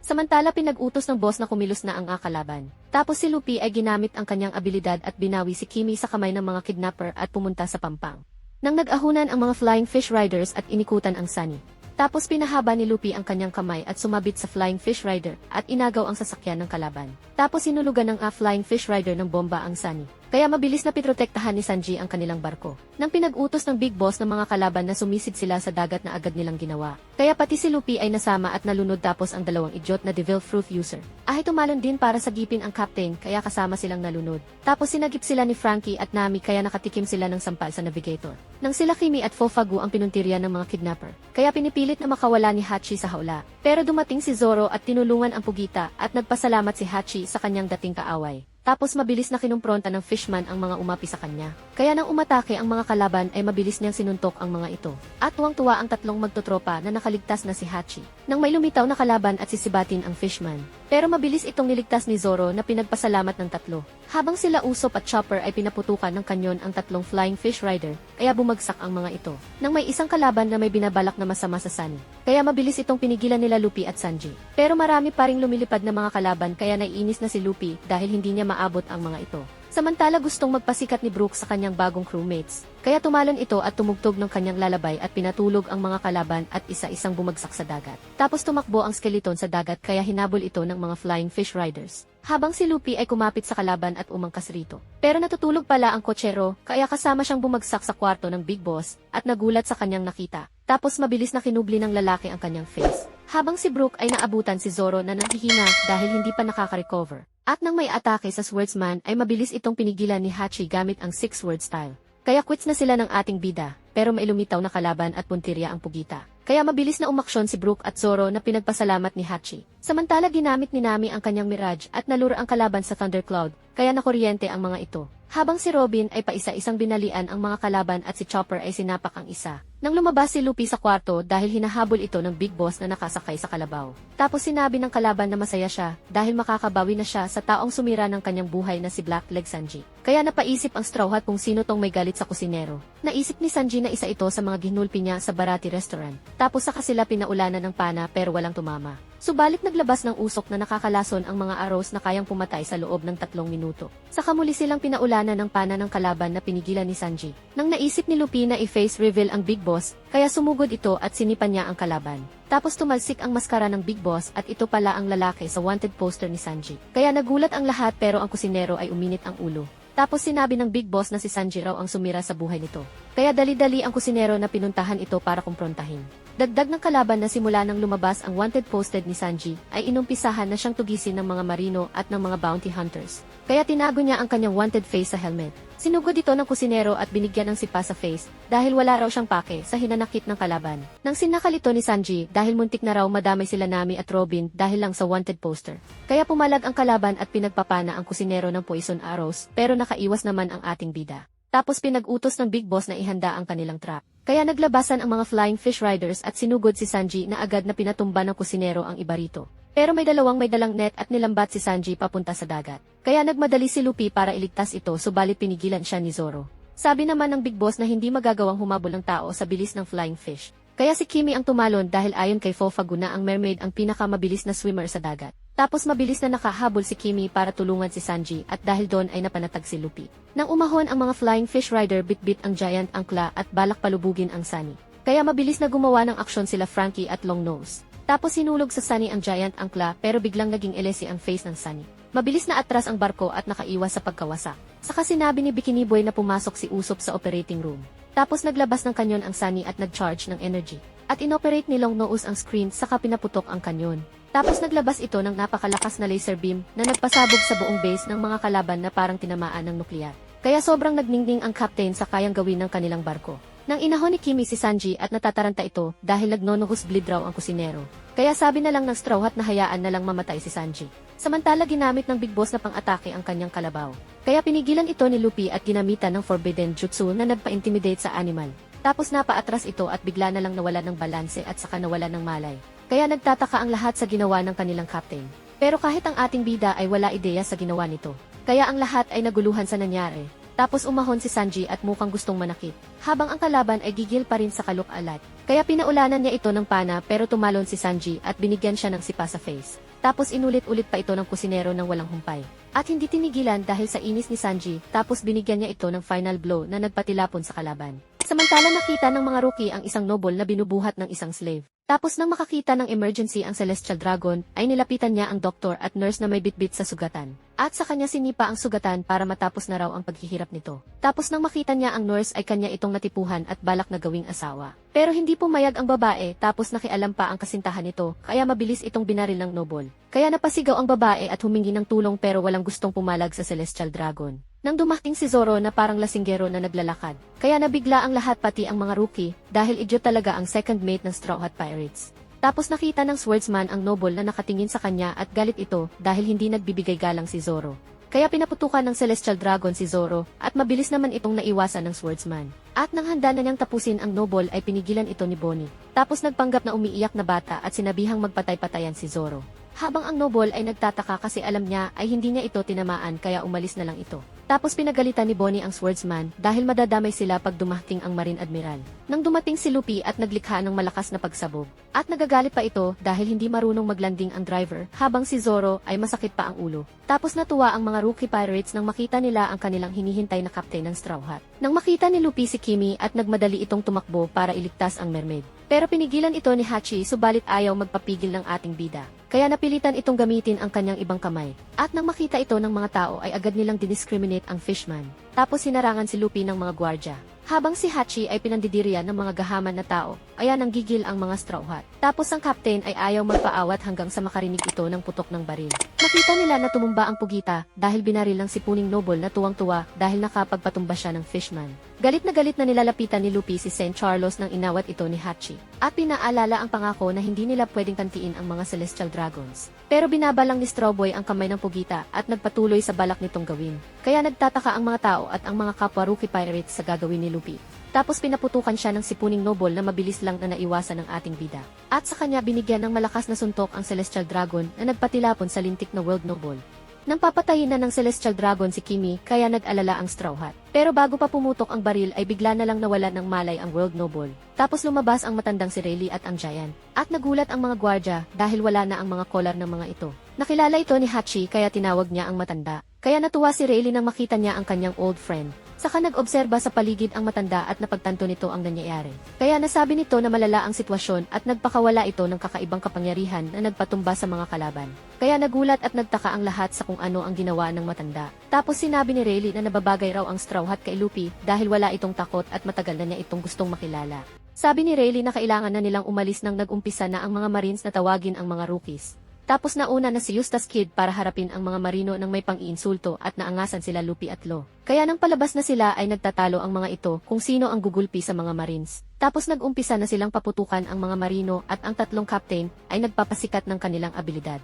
Samantala pinag-utos ng boss na kumilos na ang akalaban. Tapos si Lupi ay ginamit ang kanyang abilidad at binawi si Kimi sa kamay ng mga kidnapper at pumunta sa pampang. Nang nag-ahunan ang mga flying fish riders at inikutan ang Sunny. Tapos pinahaba ni Lupi ang kanyang kamay at sumabit sa flying fish rider at inagaw ang sasakyan ng kalaban. Tapos sinulugan ng a flying fish rider ng bomba ang Sunny. Kaya mabilis na pitrotektahan ni Sanji ang kanilang barko. Nang pinag-utos ng big boss ng mga kalaban na sumisid sila sa dagat na agad nilang ginawa. Kaya pati si Lupi ay nasama at nalunod tapos ang dalawang idiot na Devil Fruit user. Ay tumalon din para sagipin ang captain kaya kasama silang nalunod. Tapos sinagip sila ni Frankie at Nami kaya nakatikim sila ng sampal sa navigator. Nang sila Kimi at Fofagu ang pinuntirya ng mga kidnapper. Kaya pinipilit na makawala ni Hachi sa haula. Pero dumating si Zoro at tinulungan ang Pugita at nagpasalamat si Hachi sa kanyang dating kaaway. Tapos mabilis na kinumpronta ng fishman ang mga umapi sa kanya. Kaya nang umatake ang mga kalaban ay mabilis niyang sinuntok ang mga ito. At tuwang-tuwa ang tatlong magtotropa na nakaligtas na si Hachi. Nang may lumitaw na kalaban at sisibatin ang fishman. Pero mabilis itong niligtas ni Zoro na pinagpasalamat ng tatlo. Habang sila Usopp at Chopper ay pinaputukan ng kanyon ang tatlong flying fish rider, kaya bumagsak ang mga ito. Nang may isang kalaban na may binabalak na masama sa Sunny. Kaya mabilis itong pinigilan nila Luffy at Sanji. Pero marami pa ring lumilipad na mga kalaban kaya naiinis na si Luffy dahil hindi niya maabot ang mga ito. Samantala gustong magpasikat ni Brook sa kanyang bagong crewmates. Kaya tumalon ito at tumugtog ng kanyang lalabay at pinatulog ang mga kalaban at isa-isang bumagsak sa dagat. Tapos tumakbo ang skeleton sa dagat kaya hinabol ito ng mga flying fish riders. Habang si Luffy ay kumapit sa kalaban at umangkas rito. Pero natutulog pala ang kotsero kaya kasama siyang bumagsak sa kwarto ng Big Boss at nagulat sa kanyang nakita. Tapos mabilis na kinubli ng lalaki ang kanyang face. Habang si Brook ay naabutan si Zoro na nangihina dahil hindi pa nakaka-recover. At nang may atake sa swordsman ay mabilis itong pinigilan ni Hachi gamit ang six word style. Kaya quits na sila ng ating bida, pero may lumitaw na kalaban at puntirya ang pugita. Kaya mabilis na umaksyon si Brook at Zoro na pinagpasalamat ni Hachi. Samantala ginamit ni Nami ang kanyang Mirage at nalura ang kalaban sa Thundercloud, kaya nakuryente ang mga ito. Habang si Robin ay paisa-isang binalian ang mga kalaban at si Chopper ay sinapak ang isa. Nang lumabas si Luffy sa kwarto dahil hinahabol ito ng Big Boss na nakasakay sa kalabaw. Tapos sinabi ng kalaban na masaya siya dahil makakabawi na siya sa taong sumira ng kanyang buhay na si Blackleg Sanji. Kaya napaisip ang Straw Hat kung sino tong may galit sa kusinero. Naisip ni Sanji na isa ito sa mga ginulpi niya sa Barati Restaurant. Tapos saka sila pinaulanan ng pana pero walang tumama. Subalit naglabas ng usok na nakakalason ang mga arrows na kayang pumatay sa loob ng tatlong minuto. Saka muli silang pinaulanan ng pana ng kalaban na pinigilan ni Sanji. Nang naisip ni Luffy na i-face reveal ang Big Boss, kaya sumugod ito at sinipan niya ang kalaban. Tapos tumalsik ang maskara ng Big Boss at ito pala ang lalaki sa wanted poster ni Sanji. Kaya nagulat ang lahat pero ang kusinero ay uminit ang ulo. Tapos sinabi ng Big Boss na si Sanji raw ang sumira sa buhay nito. Kaya dali-dali ang kusinero na pinuntahan ito para kumprontahin. Dagdag ng kalaban na simula nang lumabas ang wanted posted ni Sanji, ay inumpisahan na siyang tugisin ng mga marino at ng mga bounty hunters. Kaya tinago niya ang kanyang wanted face sa helmet. Sinugod ito ng kusinero at binigyan ng sipa sa face dahil wala raw siyang pake sa hinanakit ng kalaban. Nang sinakal ito ni Sanji dahil muntik na raw madamay sila Nami at Robin dahil lang sa wanted poster. Kaya pumalag ang kalaban at pinagpapana ang kusinero ng poison arrows pero nakaiwas naman ang ating bida. Tapos pinag-utos ng Big Boss na ihanda ang kanilang trap. Kaya naglabasan ang mga flying fish riders at sinugod si Sanji na agad na pinatumba ng kusinero ang iba rito. Pero may dalawang may dalang net at nilambat si Sanji papunta sa dagat. Kaya nagmadali si Luffy para iligtas ito subalit pinigilan siya ni Zoro. Sabi naman ng Big Boss na hindi magagawang humabol ng tao sa bilis ng flying fish. Kaya si Kimi ang tumalon dahil ayon kay Fofagu na ang mermaid ang pinakamabilis na swimmer sa dagat. Tapos mabilis na nakahabol si Kimi para tulungan si Sanji at dahil doon ay napanatag si Luffy. Nang umahon ang mga flying fish rider bit-bit ang giant angkla at balak palubugin ang Sunny. Kaya mabilis na gumawa ng aksyon sila Frankie at Longnose. Tapos sinulog sa Sunny ang giant angkla pero biglang naging elesi ang face ng Sunny. Mabilis na atras ang barko at nakaiwas sa pagkawasak. Saka sinabi ni Bikini Boy na pumasok si Usopp sa operating room. Tapos naglabas ng kanyon ang Sunny at nag-charge ng energy. At inoperate ni Longnose ang screen saka pinaputok ang kanyon. Tapos naglabas ito ng napakalakas na laser beam na nagpasabog sa buong base ng mga kalaban na parang tinamaan ng nuklear. Kaya sobrang nagningning ang captain sa kayang gawin ng kanilang barko. Nang inahon ni Kimi si Sanji at natataranta ito dahil nagnonohus bleed raw ang kusinero. Kaya sabi na lang ng Straw Hat na hayaan na lang mamatay si Sanji. Samantala ginamit ng Big Boss na pang-atake ang kanyang kalabaw. Kaya pinigilan ito ni Luffy at ginamitan ng Forbidden Jutsu na nagpa-intimidate sa animal. Tapos napaatras ito at bigla na lang nawala ng balanse at saka nawala ng malay. Kaya nagtataka ang lahat sa ginawa ng kanilang captain. Pero kahit ang ating bida ay wala ideya sa ginawa nito. Kaya ang lahat ay naguluhan sa nangyari. Tapos umahon si Sanji at mukhang gustong manakit. Habang ang kalaban ay gigil pa rin sa kaluk-alat. Kaya pinaulanan niya ito ng pana pero tumalon si Sanji at binigyan siya ng sipa sa face. Tapos inulit-ulit pa ito ng kusinero ng walang humpay. At hindi tinigilan dahil sa inis ni Sanji, tapos binigyan niya ito ng final blow na nagpatilapon sa kalaban. Samantala nakita ng mga rookie ang isang noble na binubuhat ng isang slave. Tapos nang makakita ng emergency ang Celestial Dragon, ay nilapitan niya ang doktor at nurse na may bitbit sa sugatan. At sa kanya sinipa ang sugatan para matapos na raw ang paghihirap nito. Tapos nang makita niya ang nurse ay kanya itong natipuhan at balak na gawing asawa. Pero hindi pumayag ang babae tapos nakialam pa ang kasintahan nito, kaya mabilis itong binaril ng noble. Kaya napasigaw ang babae at humingi ng tulong pero walang gustong pumalag sa Celestial Dragon. Nang dumating si Zoro na parang lasinggero na naglalakad, kaya nabigla ang lahat pati ang mga rookie dahil idiot talaga ang second mate ng Straw Hat Pirates. Tapos nakita ng swordsman ang noble na nakatingin sa kanya at galit ito dahil hindi nagbibigay galang si Zoro. Kaya pinaputukan ng Celestial Dragon si Zoro at mabilis naman itong naiwasan ng swordsman. At nang handa na niyang tapusin ang noble ay pinigilan ito ni Bonnie. Tapos nagpanggap na umiiyak na bata at sinabihang magpatay-patayan si Zoro. Habang ang noble ay nagtataka kasi alam niya ay hindi niya ito tinamaan kaya umalis na lang ito. Tapos pinagalitan ni Bonnie ang swordsman dahil madadamay sila pag dumating ang Marine Admiral. Nang dumating si Luffy at naglikha ng malakas na pagsabog. At nagagalit pa ito dahil hindi marunong maglanding ang driver habang si Zoro ay masakit pa ang ulo. Tapos natuwa ang mga rookie pirates nang makita nila ang kanilang hinihintay na kapten ng Straw Hat. Nang makita ni Luffy si Kimi at nagmadali itong tumakbo para iligtas ang mermaid. Pero pinigilan ito ni Hachi subalit ayaw magpapigil ng ating bida. Kaya napilitan itong gamitin ang kanyang ibang kamay. At nang makita ito ng mga tao ay agad nilang diniscriminate ang fishman. Tapos sinarangan si Luffy ng mga gwardya. Habang si Hachi ay pinandidirian ng mga gahaman na tao, ayan ang gigil ang mga straw hat. Tapos ang captain ay ayaw magpaawat hanggang sa makarinig ito ng putok ng baril. Nakita nila na tumumba ang pugita dahil binaril ng sipuning noble na tuwang-tuwa dahil nakapagpatumba siya ng fishman. Galit na galit na nilalapitan ni Luffy si St. Charles nang inawat ito ni Hachi. At pinaalala ang pangako na hindi nila pwedeng kantiin ang mga Celestial Dragons. Pero binabalang ni Strawboy ang kamay ng pugita at nagpatuloy sa balak nitong gawin. Kaya nagtataka ang mga tao at ang mga kapwa rookie pirates sa gagawin ni Luffy. Tapos pinaputukan siya ng sipuning noble na mabilis lang na naiwasan ng ating bida. At sa kanya binigyan ng malakas na suntok ang Celestial Dragon na nagpatilapon sa lintik na World Noble. Nang papatayin na ng Celestial Dragon si Kimi, kaya nag-alala ang Straw Hat. Pero bago pa pumutok ang baril ay bigla na lang nawala ng malay ang World Noble. Tapos lumabas ang matandang si Rayleigh at ang Giant. At nagulat ang mga gwardya dahil wala na ang mga collar ng mga ito. Nakilala ito ni Hachi kaya tinawag niya ang matanda. Kaya natuwa si Rayleigh nang makita niya ang kanyang old friend. Saka nag-obserba sa paligid ang matanda at napagtanto nito ang nangyayari. Kaya nasabi nito na malala ang sitwasyon at nagpakawala ito ng kakaibang kapangyarihan na nagpatumba sa mga kalaban. Kaya nagulat at nagtaka ang lahat sa kung ano ang ginawa ng matanda. Tapos sinabi ni Rayleigh na nababagay raw ang Straw Hat kay Luffy dahil wala itong takot at matagal na niya itong gustong makilala. Sabi ni Rayleigh na kailangan na nilang umalis nang nag-umpisa na ang mga Marines na tawagin ang mga rookies. Tapos nauna na si Eustace Kid para harapin ang mga marino ng may pang-iinsulto at naangasan sila Luffy at Lo. Kaya nang palabas na sila ay nagtatalo ang mga ito kung sino ang gugulpi sa mga marines. Tapos nag-umpisa na silang paputukan ang mga marino at ang tatlong captain ay nagpapasikat ng kanilang abilidad.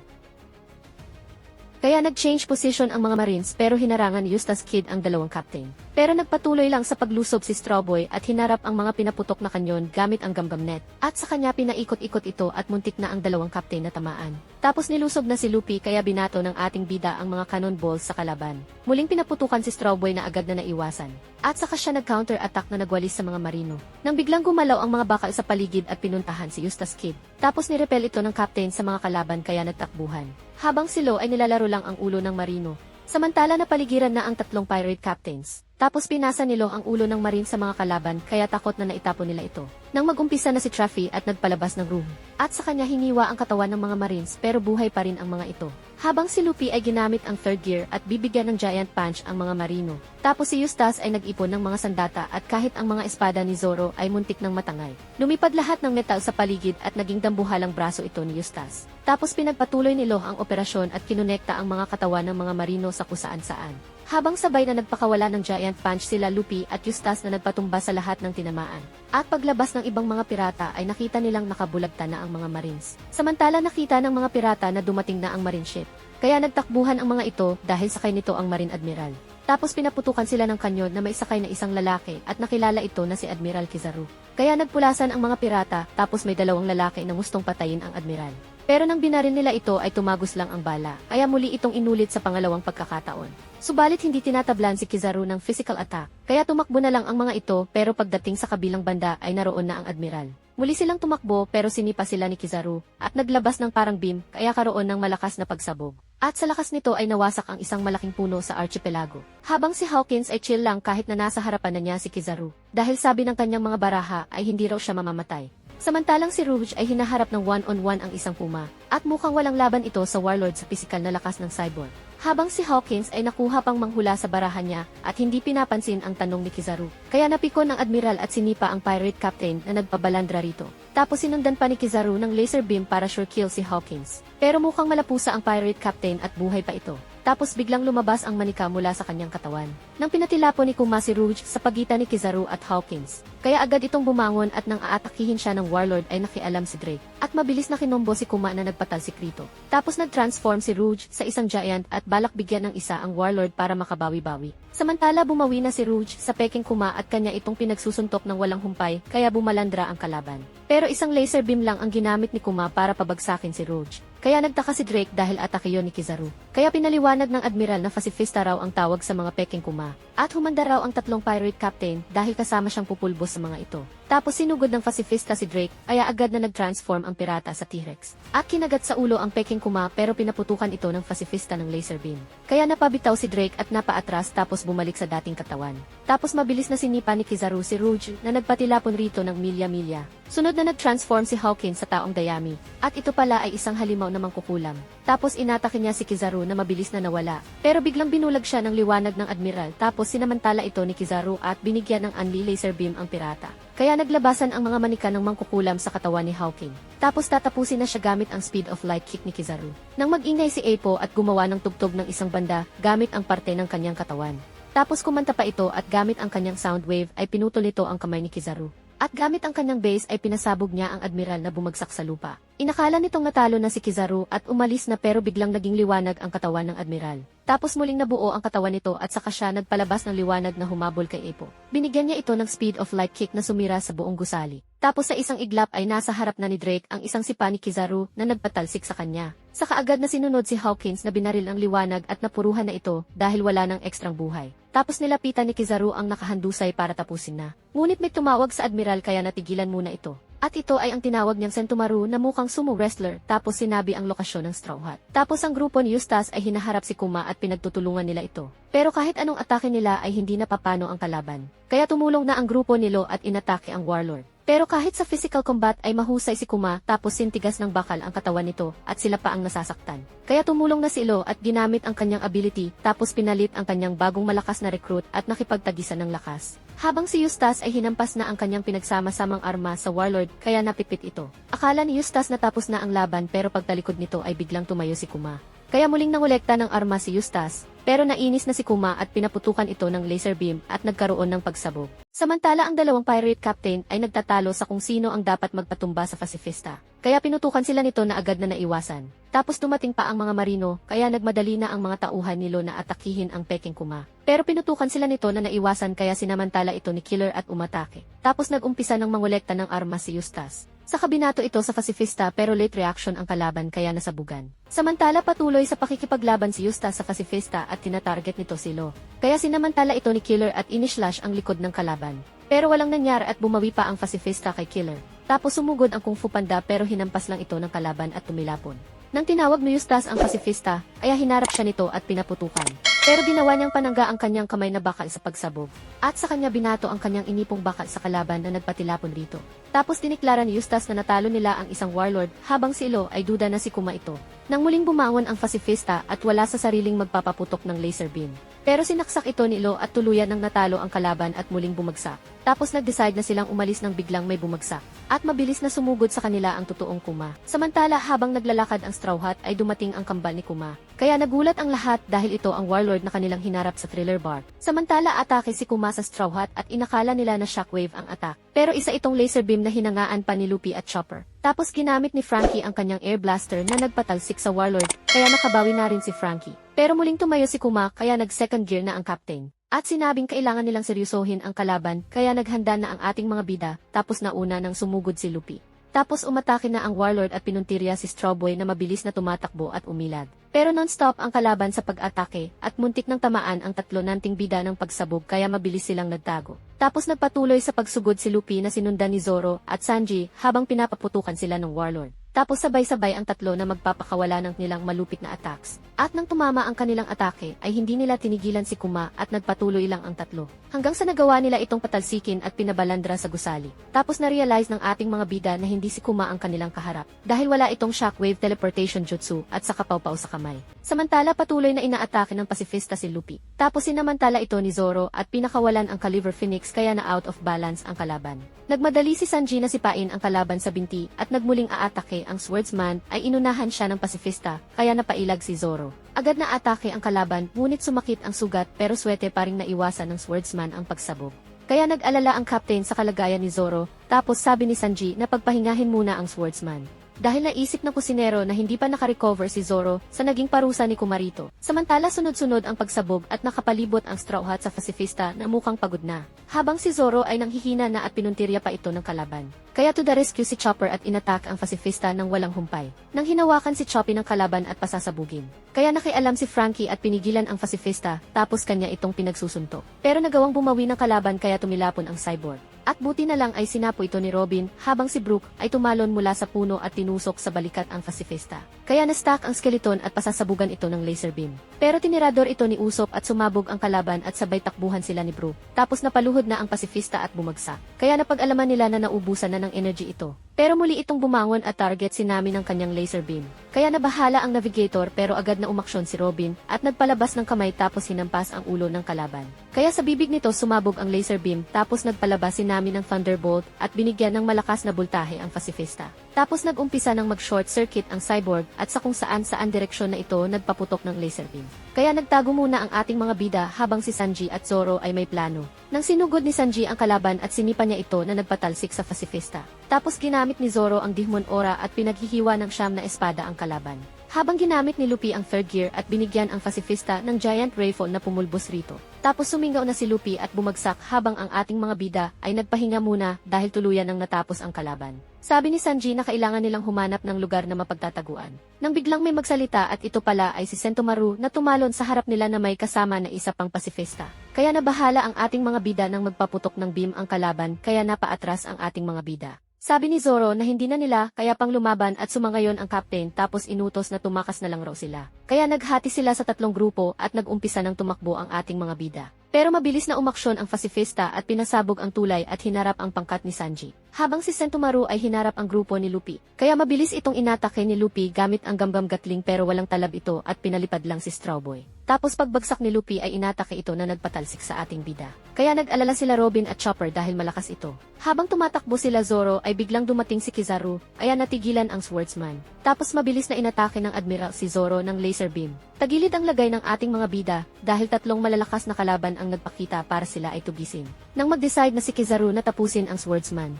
Kaya nag-change position ang mga Marines pero hinarangan Eustace Kid ang dalawang captain. Pero nagpatuloy lang sa paglusob si Strawboy at hinarap ang mga pinaputok na kanyon gamit ang gamgam net. At sa kanya pinaikot-ikot ito at muntik na ang dalawang captain na tamaan. Tapos nilusob na si Luffy kaya binato ng ating bida ang mga cannonballs sa kalaban. Muling pinaputukan si Strawboy na agad na naiwasan. At saka siya nag-counter attack na nagwalis sa mga marino. Nang biglang gumalaw ang mga bakal sa paligid at pinuntahan si Eustace Kid. Tapos nirepel ito ng captain sa mga kalaban kaya nagtakbuhan. Habang si Lo ay nilalaro lang ang ulo ng marino. Samantala na paligiran na ang tatlong pirate captains. Tapos pinasa nilo ang ulo ng marine sa mga kalaban kaya takot na naitapon nila ito. Nang magumpisa na si Traffy at nagpalabas ng room. At sa kanya hiniwa ang katawan ng mga marines pero buhay pa rin ang mga ito. Habang si Luffy ay ginamit ang third gear at bibigyan ng giant punch ang mga marino. Tapos si Eustace ay nag-ipon ng mga sandata at kahit ang mga espada ni Zoro ay muntik ng matangay. Lumipad lahat ng metal sa paligid at naging dambuhalang braso ito ni Eustace. Tapos pinagpatuloy ni Lo ang operasyon at kinonekta ang mga katawan ng mga marino sa kusaan-saan. Habang sabay na nagpakawala ng giant punch sila Luffy at Eustace na nagpatumba sa lahat ng tinamaan. At paglabas ng ibang mga pirata ay nakita nilang nakabulagta na ang mga marines. Samantala nakita ng mga pirata na dumating na ang marine ship. Kaya nagtakbuhan ang mga ito dahil sakay nito ang Marine Admiral. Tapos pinaputukan sila ng kanyon na may sakay na isang lalaki at nakilala ito na si Admiral Kizaru. Kaya nagpulasan ang mga pirata tapos may dalawang lalaki na gustong patayin ang Admiral. Pero nang binaril nila ito ay tumagos lang ang bala, kaya muli itong inulit sa pangalawang pagkakataon. Subalit hindi tinatablan si Kizaru ng physical attack, kaya tumakbo na lang ang mga ito pero pagdating sa kabilang banda ay naroon na ang admiral. Muli silang tumakbo pero sinipa sila ni Kizaru at naglabas ng parang beam kaya karoon ng malakas na pagsabog. At sa lakas nito ay nawasak ang isang malaking puno sa archipelago. Habang si Hawkins ay chill lang kahit na nasa harapan na niya si Kizaru. Dahil sabi ng kanyang mga baraha ay hindi raw siya mamamatay. Samantalang si Rouge ay hinaharap ng one-on-one ang isang puma, at mukhang walang laban ito sa warlord sa pisikal na lakas ng cyborg. Habang si Hawkins ay nakuha pang manghula sa barahan niya at hindi pinapansin ang tanong ni Kizaru. Kaya napikon ng admiral at sinipa ang pirate captain na nagpabalandra rito. Tapos sinundan pa ni Kizaru ng laser beam para sure kill si Hawkins. Pero mukhang malapusa ang pirate captain at buhay pa ito. Tapos biglang lumabas ang manika mula sa kanyang katawan. Nang pinatilapo ni Kuma si Rouge sa pagitan ni Kizaru at Hawkins. Kaya agad itong bumangon at nang aatakihin siya ng warlord ay nakialam si Drake. At mabilis na kinombo si Kuma na nagpatalsik rito. Tapos nag-transform si Rouge sa isang giant at balak bigyan ng isa ang warlord para makabawi-bawi. Samantala bumawi na si Rouge sa peking Kuma at kanya itong pinagsusuntok ng walang humpay kaya bumalandra ang kalaban. Pero isang laser beam lang ang ginamit ni Kuma para pabagsakin si Rouge. Kaya nagtaka si Drake dahil atake yon ni Kizaru. Kaya pinaliwanag ng admiral na pacifista raw ang tawag sa mga peking kuma. At humanda raw ang tatlong pirate captain dahil kasama siyang pupulbos sa mga ito. Tapos sinugod ng pacifista si Drake, kaya agad na nag-transform ang pirata sa T-Rex. At kinagat sa ulo ang peking kuma pero pinaputukan ito ng pacifista ng laser beam. Kaya napabitaw si Drake at napaatras tapos bumalik sa dating katawan. Tapos mabilis na sinipa ni Kizaru si Rouge na nagpatilapon rito ng milya-milya. Sunod na nag-transform si Hawkins sa taong dayami. At ito pala ay isang halimaw na mangkukulam. Tapos inatake niya si Kizaru na mabilis na nawala. Pero biglang binulag siya ng liwanag ng admiral tapos sinamantala ito ni Kizaru at binigyan ng Unli laser beam ang pirata. Kaya naglabasan ang mga manika ng mangkukulam sa katawan ni Hawking. Tapos tatapusin na siya gamit ang speed of light kick ni Kizaru. Nang magingay si Apo at gumawa ng tugtog ng isang banda gamit ang parte ng kanyang katawan. Tapos kumanta pa ito at gamit ang kanyang sound wave ay pinutol ito ang kamay ni Kizaru. At gamit ang kanyang base ay pinasabog niya ang admiral na bumagsak sa lupa. Inakala nitong natalo na si Kizaru at umalis na pero biglang naging liwanag ang katawan ng admiral. Tapos muling nabuo ang katawan nito at saka siya nagpalabas ng liwanag na humabol kay Apo. Binigyan niya ito ng speed of light kick na sumira sa buong gusali. Tapos sa isang iglap ay nasa harap na ni Drake ang isang sipa ni Kizaru na nagpatalsik sa kanya. Sa kaagad na sinunod si Hawkins na binaril ang liwanag at napuruhan na ito dahil wala ng ekstrang buhay. Tapos nilapitan ni Kizaru ang nakahandusay para tapusin na. Ngunit may tumawag sa admiral kaya natigilan muna ito. At ito ay ang tinawag niyang Sentomaru na mukhang sumo wrestler tapos sinabi ang lokasyon ng Straw Hat. Tapos ang grupo ni Eustace ay hinaharap si Kuma at pinagtutulungan nila ito. Pero kahit anong atake nila ay hindi napapano ang kalaban. Kaya tumulong na ang grupo nilo at inatake ang warlord. Pero kahit sa physical combat ay mahusay si Kuma tapos sintigas ng bakal ang katawan nito at sila pa ang nasasaktan. Kaya tumulong na si Ilo at ginamit ang kanyang ability tapos pinalit ang kanyang bagong malakas na recruit at nakipagtagisan ng lakas. Habang si Eustace ay hinampas na ang kanyang pinagsama-samang arma sa warlord kaya napipit ito. Akala ni Eustace natapos na ang laban pero pagtalikod nito ay biglang tumayo si Kuma. Kaya muling nangolekta ng arma si Eustace, pero nainis na si Kuma at pinaputukan ito ng laser beam at nagkaroon ng pagsabog. Samantala ang dalawang pirate captain ay nagtatalo sa kung sino ang dapat magpatumba sa pacifista. Kaya pinutukan sila nito na agad na naiwasan. Tapos dumating pa ang mga marino, kaya nagmadali na ang mga tauhan nilo na atakihin ang Peking Kuma. Pero pinutukan sila nito na naiwasan kaya sinamantala ito ni Killer at umatake. Tapos nagumpisa ng mangolekta ng arma si Eustace. Sa kabinato ito sa pacifista pero late reaction ang kalaban kaya nasabugan. Samantala patuloy sa pakikipaglaban si Eustace sa pacifista at tinatarget nito si Lo. Kaya sinamantala ito ni Killer at inislash ang likod ng kalaban. Pero walang nangyari at bumawi pa ang pacifista kay Killer. Tapos sumugod ang Kung Fu Panda pero hinampas lang ito ng kalaban at tumilapon. Nang tinawag ni Eustace ang pacifista, ay hinarap siya nito at pinaputukan. Pero ginawa niyang panangga ang kanyang kamay na bakal sa pagsabog. At sa kanya binato ang kanyang inipong bakal sa kalaban na nagpatilapon rito. Tapos diniklara ni Eustace na natalo nila ang isang warlord habang si Ilo ay duda na si Kuma ito. Nang muling bumangon ang pacifista at wala sa sariling magpapaputok ng laser beam. Pero sinaksak ito ni Ilo at tuluyan ng natalo ang kalaban at muling bumagsak. Tapos nag-decide na silang umalis nang biglang may bumagsak. At mabilis na sumugod sa kanila ang totoong Kuma. Samantala habang naglalakad ang Straw Hat ay dumating ang kambal ni Kuma. Kaya nagulat ang lahat dahil ito ang warlord na kanilang hinarap sa thriller bar. Samantala atake si Kuma sa Straw Hat at inakala nila na shockwave ang attack. Pero isa itong laser beam na hinangaan pa ni Lupi at Chopper. Tapos ginamit ni Frankie ang kanyang air blaster na nagpatalsik sa warlord, kaya nakabawi na rin si Frankie. Pero muling tumayo si Kuma kaya nag second gear na ang captain. At sinabing kailangan nilang seryosohin ang kalaban kaya naghanda na ang ating mga bida tapos nauna nang sumugod si Lupi. Tapos umatake na ang Warlord at pinuntirya si Strawboy na mabilis na tumatakbo at umilag. Pero non-stop ang kalaban sa pag-atake at muntik ng tamaan ang tatlo nanting bida ng pagsabog kaya mabilis silang nagtago. Tapos nagpatuloy sa pagsugod si Luffy na sinundan ni Zoro at Sanji habang pinapaputukan sila ng Warlord. Tapos sabay-sabay ang tatlo na magpapakawala ng nilang malupit na attacks. At nang tumama ang kanilang atake ay hindi nila tinigilan si Kuma at nagpatuloy lang ang tatlo. Hanggang sa nagawa nila itong patalsikin at pinabalandra sa gusali. Tapos na-realize ng ating mga bida na hindi si Kuma ang kanilang kaharap. Dahil wala itong shockwave teleportation jutsu at sa kapawpaw sa kamay. Samantala patuloy na inaatake ng pasifista si Luffy. Tapos sinamantala ito ni Zoro at pinakawalan ang Caliver Phoenix kaya na out of balance ang kalaban. Nagmadali si Sanji na sipain ang kalaban sa binti at nagmuling aatake ang swordsman ay inunahan siya ng pasifista kaya napailag si Zoro. Agad na atake ang kalaban ngunit sumakit ang sugat pero swerte pa ring naiwasan ng swordsman ang pagsabog. Kaya nag-alala ang captain sa kalagayan ni Zoro tapos sabi ni Sanji na pagpahingahin muna ang swordsman. Dahil naisip ng kusinero na hindi pa nakarecover si Zoro sa naging parusa ni Kumarito. Samantala sunod-sunod ang pagsabog at nakapalibot ang Straw Hat sa pasifista na mukhang pagod na. Habang si Zoro ay nanghihina na at pinuntirya pa ito ng kalaban. Kaya to the rescue si Chopper at inatak ang pasifista ng walang humpay. Nang hinawakan si Choppy ng kalaban at pasasabugin. Kaya nakialam si Frankie at pinigilan ang pasifista tapos kanya itong pinagsusunto. Pero nagawang bumawi ng kalaban kaya tumilapon ang cyborg. At buti na lang ay sinapo ito ni Robin habang si Brooke ay tumalon mula sa puno at tinusok sa balikat ang pasifista. Kaya na-stack ang skeleton at pasasabugan ito ng laser beam. Pero tinirador ito ni Usop at sumabog ang kalaban at sabay takbuhan sila ni Brooke. Tapos napaluhod na ang pasifista at bumagsak. Kaya napag-alaman nila na naubusan na ng energy ito. Pero muli itong bumangon at target si Nami ng kanyang laser beam. Kaya nabahala ang navigator pero agad na umaksyon si Robin at nagpalabas ng kamay tapos hinampas ang ulo ng kalaban. Kaya sa bibig nito sumabog ang laser beam tapos nagpalabas si Nami ng Thunderbolt at binigyan ng malakas na bultahe ang pasifista. Tapos nagumpisa ng mag-short circuit ang cyborg at sa kung saan saan direksyon na ito nagpaputok ng laser beam. Kaya nagtago muna ang ating mga bida habang si Sanji at Zoro ay may plano. Nang sinugod ni Sanji ang kalaban at sinipa niya ito na nagpatalsik sa pasifista. Tapos ginamit ni Zoro ang Dihmon Aura at pinaghihiwa ng siyam na espada ang kalaban. Habang ginamit ni Luffy ang third gear at binigyan ang pasifista ng giant rifle na pumulbos rito. Tapos sumingaw na si Luffy at bumagsak habang ang ating mga bida ay nagpahinga muna dahil tuluyan ng natapos ang kalaban. Sabi ni Sanji na kailangan nilang humanap ng lugar na mapagtataguan. Nang biglang may magsalita at ito pala ay si Sentomaru na tumalon sa harap nila na may kasama na isa pang pasifista. Kaya nabahala ang ating mga bida nang magpaputok ng beam ang kalaban kaya napaatras ang ating mga bida. Sabi ni Zoro na hindi na nila kaya pang lumaban at sumangayon ang captain tapos inutos na tumakas na lang raw sila. Kaya naghati sila sa tatlong grupo at nag-umpisa ng tumakbo ang ating mga bida. Pero mabilis na umaksyon ang pasifista at pinasabog ang tulay at hinarap ang pangkat ni Sanji. Habang si Sentomaru ay hinarap ang grupo ni Luffy. Kaya mabilis itong inatake ni Luffy gamit ang gambam gatling pero walang talab ito at pinalipad lang si Strawboy. Tapos pagbagsak ni Luffy ay inatake ito na nagpatalsik sa ating bida. Kaya nag-alala sila Robin at Chopper dahil malakas ito. Habang tumatakbo sila Zoro ay biglang dumating si Kizaru, kaya natigilan ang swordsman. Tapos mabilis na inatake ng Admiral si Zoro ng laser beam. Tagilid ang lagay ng ating mga bida dahil tatlong malalakas na kalaban ang nagpakita para sila ay tugisin. Nang mag-decide na si Kizaru na tapusin ang swordsman.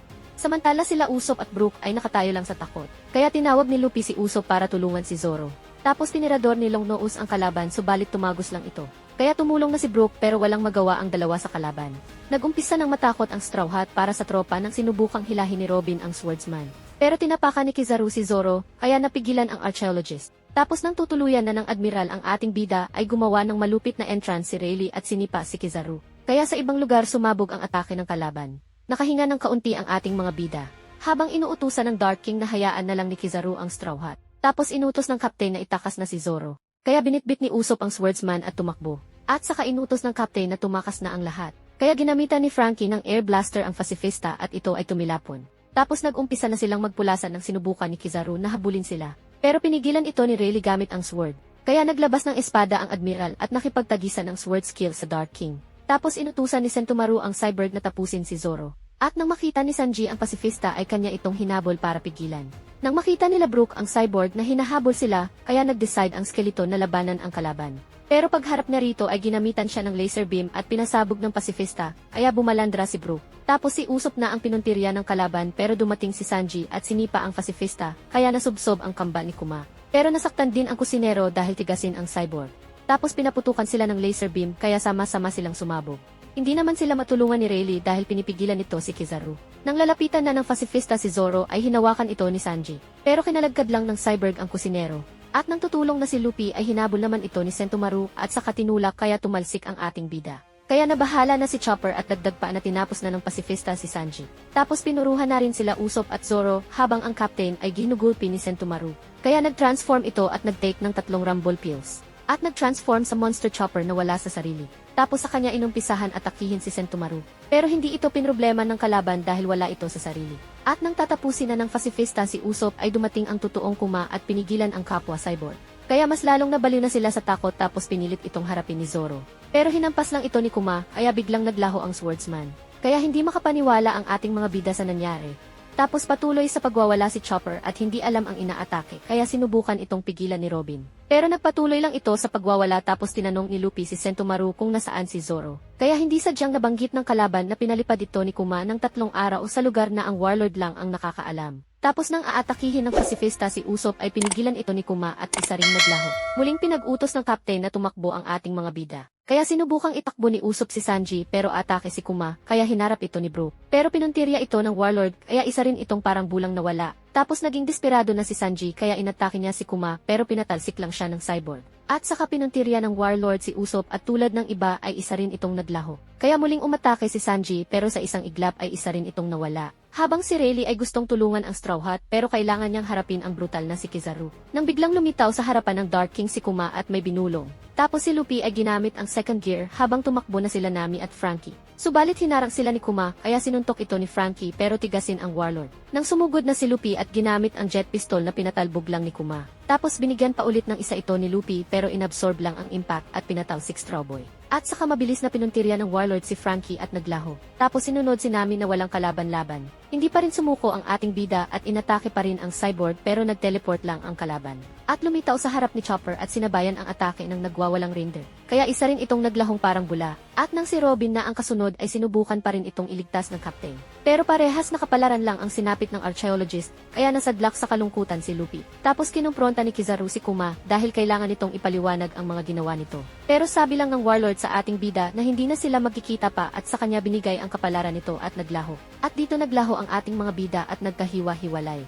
Samantala sila Usop at Brook ay nakatayo lang sa takot. Kaya tinawag ni Luffy si Usop para tulungan si Zoro. Tapos tinirador ni Longnose ang kalaban subalit tumagos lang ito. Kaya tumulong na si Brook pero walang magawa ang dalawa sa kalaban. Nagumpisa ng matakot ang Straw Hat para sa tropa nang sinubukang hilahin ni Robin ang swordsman. Pero tinapakan ni Kizaru si Zoro kaya napigilan ang archaeologist. Tapos nang tutuluyan na ng admiral ang ating bida ay gumawa ng malupit na entrance si Rayleigh at sinipa si Kizaru. Kaya sa ibang lugar sumabog ang atake ng kalaban. Nakahinga ng kaunti ang ating mga bida. Habang inuutusan ng Dark King na hayaan na lang ni Kizaru ang Straw Hat. Tapos inutos ng kapten na itakas na si Zoro. Kaya binitbit ni Usop ang swordsman at tumakbo. At saka inutos ng kapten na tumakas na ang lahat. Kaya ginamitan ni Frankie ng air blaster ang pacifista at ito ay tumilapon. Tapos nag-umpisa na silang magpulasan ng sinubukan ni Kizaru na habulin sila. Pero pinigilan ito ni Rayleigh gamit ang sword. Kaya naglabas ng espada ang admiral at nakipagtagisan ng sword skill sa Dark King. Tapos inutusan ni Sentomaru ang cyborg na tapusin si Zoro. At nang makita ni Sanji ang pacifista ay kanya itong hinabol para pigilan. Nang makita nila Brook ang cyborg na hinahabol sila, kaya nag-decide ang skeleton na labanan ang kalaban. Pero pagharap niya rito ay ginamitan siya ng laser beam at pinasabog ng pasifista, kaya bumalandra si Brook. Tapos si Usop na ang pinuntirya ng kalaban pero dumating si Sanji at sinipa ang pasifista, kaya nasubsob ang kamba ni Kuma. Pero nasaktan din ang kusinero dahil tigasin ang cyborg. Tapos pinaputukan sila ng laser beam kaya sama-sama silang sumabog. Hindi naman sila matulungan ni Rayleigh dahil pinipigilan nito si Kizaru. Nang lalapitan na ng pacifista si Zoro ay hinawakan ito ni Sanji. Pero kinalagkad lang ng cyborg ang kusinero. At nang tutulong na si Luffy ay hinabol naman ito ni Sentomaru at sa katinulak kaya tumalsik ang ating bida. Kaya nabahala na si Chopper at dagdag pa na tinapos na ng pacifista si Sanji. Tapos pinuruhan na rin sila Usopp at Zoro habang ang captain ay ginugulpi ni Sentomaru. Kaya nag-transform ito at nag-take ng tatlong rumble pills. At nag-transform sa monster chopper na wala sa sarili. Tapos sa kanya inumpisahan at akihin si Sentomaru. Pero hindi ito pinroblema ng kalaban dahil wala ito sa sarili. At nang tatapusin na ng pacifista si Usopp ay dumating ang totoong kuma at pinigilan ang kapwa cyborg. Kaya mas lalong nabaliw na sila sa takot tapos pinilit itong harapin ni Zoro. Pero hinampas lang ito ni Kuma kaya biglang naglaho ang swordsman. Kaya hindi makapaniwala ang ating mga bida sa nangyari. Tapos patuloy sa pagwawala si Chopper at hindi alam ang inaatake kaya sinubukan itong pigilan ni Robin. Pero nagpatuloy lang ito sa pagwawala tapos tinanong ni Luffy si Sentomaru kung nasaan si Zoro. Kaya hindi sadyang nabanggit ng kalaban na pinalipad ito ni Kuma ng tatlong araw sa lugar na ang warlord lang ang nakakaalam. Tapos nang aatakihin ng pacifista si Usopp ay pinigilan ito ni Kuma at isa ring naglaho. Muling pinag-utos ng kapten na tumakbo ang ating mga bida. Kaya sinubukang itakbo ni Usopp si Sanji pero atake si Kuma kaya hinarap ito ni Brook. Pero pinuntirya ito ng warlord kaya isa rin itong parang bulang nawala. Tapos naging desperado na si Sanji kaya inatake niya si Kuma pero pinatalsik lang siya ng cyborg. At saka pinuntirya ng warlord si Usopp at tulad ng iba ay isa rin itong naglaho. Kaya muling umatake si Sanji pero sa isang iglap ay isa rin itong nawala. Habang si Rayleigh ay gustong tulungan ang Straw Hat pero kailangan niyang harapin ang brutal na si Kizaru. Nang biglang lumitaw sa harapan ng Dark King si Kuma at may binulong. Tapos si Luffy ay ginamit ang second gear habang tumakbo na sila Nami at Frankie. Subalit hinarang sila ni Kuma kaya sinuntok ito ni Frankie pero tigasin ang warlord. Nang sumugod na si Luffy at ginamit ang jet pistol na pinatalbog lang ni Kuma. Tapos binigyan pa ulit ng isa ito ni Luffy pero inabsorb lang ang impact at pinatalsik Straw Boy. At saka mabilis na pinuntirya ng warlord si Frankie at naglaho. Tapos sinunod si Nami na walang kalaban-laban. Hindi pa rin sumuko ang ating bida at inatake pa rin ang cyborg pero nag-teleport lang ang kalaban. At lumitaw sa harap ni Chopper at sinabayan ang atake ng nagwawalang render. Kaya isa rin itong naglahong parang bula. At nang si Robin na ang kasunod ay sinubukan pa rin itong iligtas ng captain. Pero parehas nakapalaran lang ang sinapit ng archaeologist kaya nasadlak sa kalungkutan si Luffy. Tapos kinumpronta ni Kizaru si Kuma dahil kailangan nitong ipaliwanag ang mga ginawa nito. Pero sabi lang ng warlord sa ating bida na hindi na sila magkikita pa at sa kanya binigay ang kapalaran nito at naglaho. At dito naglaho ang ating mga bida at nagkahiwa-hiwalay.